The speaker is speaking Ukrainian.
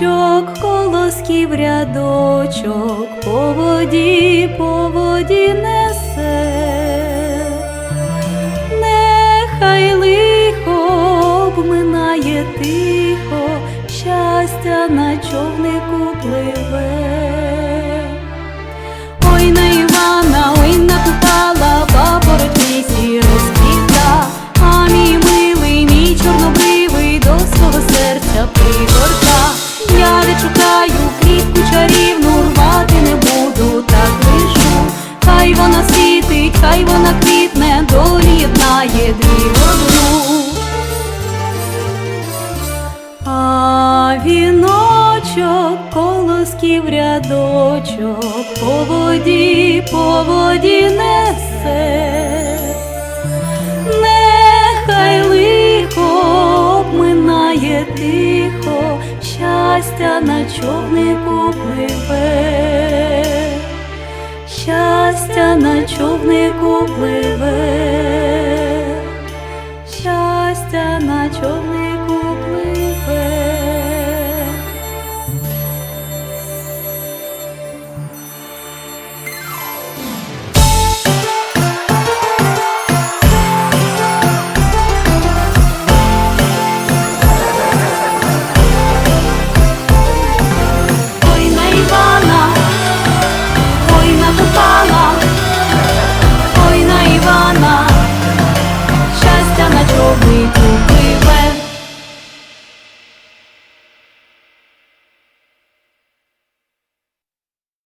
Колосків колосків рядочок, по воді, по воді несе, нехай лихо обминає тихо, щастя на човнику плив. віночок, колосків рядочок, по воді, по воді несе, нехай лихо обминає тихо, щастя на човнику пливе, щастя на човнику пливе, щастя на човнику.